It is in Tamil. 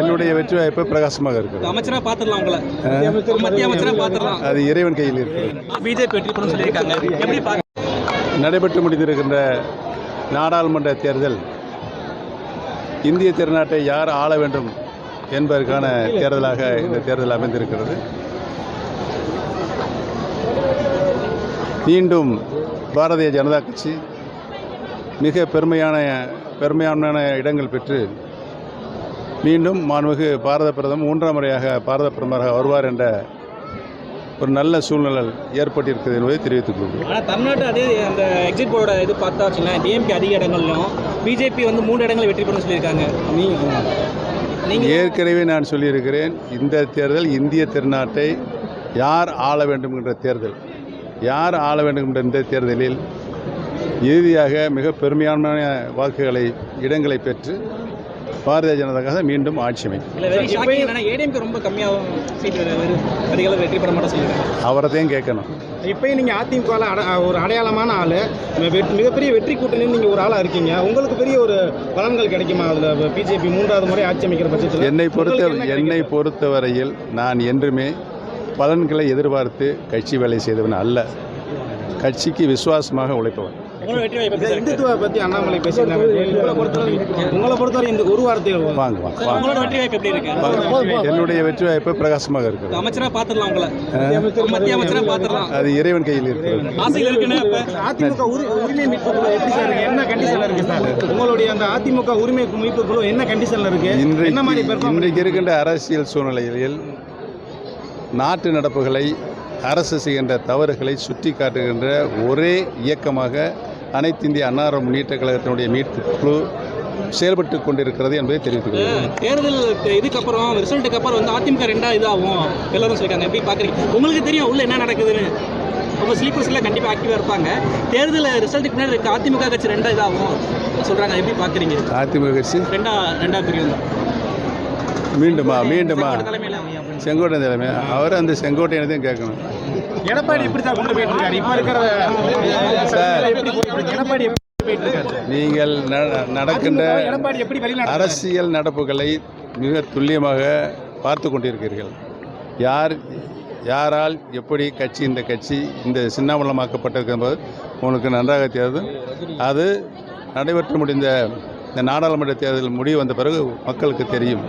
என்னுடைய வெற்றி வாய்ப்பு பிரகாசமாக இருக்கிறது. அமைச்சரா பாத்துடலாம் உங்களை. மத்திய அமைச்சரா பாத்துடலாம் அது இறைவன் கையில் இருக்கிறது. பிஜேபி வெற்றி பெறும் சொல்லியிருக்காங்க. எப்படி நடைபெற்று முடிந்திருக்கின்ற நாடாளுமன்ற தேர்தல் இந்திய திருநாட்டை யார் ஆள வேண்டும் என்பதற்கான தேர்தலாக இந்த தேர்தல் அமைந்திருக்கிறது. மீண்டும் பாரதிய ஜனதா கட்சி மிக பெருமையான பெருமையான இடங்கள் பெற்று மீண்டும் மாண்புமிகு பாரத பிரதமர் மூன்றாம் முறையாக பாரத பிரதமராக வருவார் என்ற ஒரு நல்ல சூழ்நிலை ஏற்பட்டிருக்கிறது என்பதை தெரிவித்துக் கொள்கிறேன் ஆனா தமிழ்நாட்டு அதே அந்த எக்ஸிட் போர்டோட இது பார்த்தா வச்சுங்களேன் டிஎம்கே அதிக இடங்கள்லையும் பிஜேபி வந்து மூணு இடங்கள் வெற்றி பெறும் சொல்லியிருக்காங்க. நீங்க நீங்க ஏற்கனவே நான் சொல்லியிருக்கிறேன் இந்த தேர்தல் இந்திய திருநாட்டை யார் ஆள வேண்டும் என்ற தேர்தல். யார் ஆள வேண்டும் என்ற இந்த தேர்தலில் இறுதியாக மிக பெருமையான வாக்குகளை இடங்களை பெற்று பாரதிய ஜனதா கட்சி மீண்டும் ஆட்சி அமைக்கும். இல்ல வெரி ஷாக்கிங் என்னன்னா ஏடிஎம்கே ரொம்ப அதிகளவு வெற்றி பெற சொல்லியிருக்காங்க அவரைத்தையும் கேட்கணும். இப்பயும் நீங்கள் அதிமுக ஒரு அடையாளமான ஆள். மிகப்பெரிய வெற்றி கூட்டணின்னு நீங்கள் ஒரு ஆளாக இருக்கீங்க. உங்களுக்கு பெரிய ஒரு பலன்கள் கிடைக்குமா அதில்? பிஜேபி மூன்றாவது முறை ஆட்சி அமைக்கிற பட்சத்தில். என்னை பொறுத்த என்னை பொறுத்தவரையில் நான் என்றுமே பலன்களை எதிர்பார்த்து கட்சி வேலை செய்தவன் அல்ல. கட்சிக்கு விசுவாசமாக உழைப்பவன். இருக்கு? இந்துத்துவ பற்றி அண்ணாமலை பேசியிருந்தாங்க. உங்களை பொறுத்தவரை உங்களை பொறுத்தவரை இந்த ஒரு வார்த்தையில் வாங்க. உங்களோட வெற்றி வாய்ப்பு எப்படி இருக்கு. என்னுடைய வெற்றி வாய்ப்பு பிரகாசமாக இருக்கிறது அமைச்சரா பாத்துடலாம் உங்களை. மத்திய அமைச்சரா பாத்துடலாம். அது இறைவன் கையில் இருக்குன்னு இப்ப? அதிமுக உரி- உரிமை மீட்பு குழு எப்படி சார் இருக்கு? என்ன கண்டிஷன்ல இருக்கு சார் உங்களுடைய அந்த அதிமுக உரிமை மீட்பு குழு என்ன கண்டிஷன்ல இருக்கு? என்ன மாதிரி இன்றைக்கு இருக்கின்ற அரசியல் சூழ்நிலையில் நாட்டு நடப்புகளை அரசு செய்கின்ற தவறுகளை சுட்டி காட்டுகின்ற ஒரே இயக்கமாக அனைத்து இந்திய அன்னார முன்னேற்ற கழகத்தினுடைய மீட்பு குழு செயல்பட்டு கொண்டிருக்கிறது என்பதை தெரிவித்துக் கொள்கிறேன் தேர்தல் இதுக்கப்புறம் ரிசல்ட்டுக்கு அப்புறம் வந்து அதிமுக ரெண்டா இதாகும். எல்லாரும் சொல்லிருக்காங்க எப்படி பாக்குறீங்க உங்களுக்கு தெரியும் உள்ள என்ன நடக்குதுன்னு. உங்க ஸ்லீப்பர்ஸ்ல கண்டிப்பா ஆக்டிவா இருப்பாங்க. தேர்தல் ரிசல்ட்டுக்கு முன்னாடி இருக்க அதிமுக கட்சி ரெண்டா இதாகும். சொல்றாங்க. எப்படி பாக்குறீங்க அதிமுக கட்சி? ரெண்டா ரெண்டா பிரியும் மீண்டுமா மீண்டுமா? செங்கோட்டை தலைமை அவர் அந்த செங்கோட்டையனையும் கேட்கணும். எடப்பாடி எப்படி சார் கொண்டு போயிட்டு இருக்காரு. இப்ப இருக்கிற? எடப்பாடி? நீங்கள் நடக்கின்ற அரசியல் நடப்புகளை மிக துல்லியமாக பார்த்து கொண்டிருக்கிறீர்கள். யார் யாரால் எப்படி கட்சி இந்த கட்சி இந்த சின்னாமலமாக்கப்பட்டிருக்கு என்பது உங்களுக்கு நன்றாக தெரியும் அது நடைபெற்று முடிந்த இந்த நாடாளுமன்ற தேர்தல் முடிவு வந்த பிறகு மக்களுக்கு தெரியும்.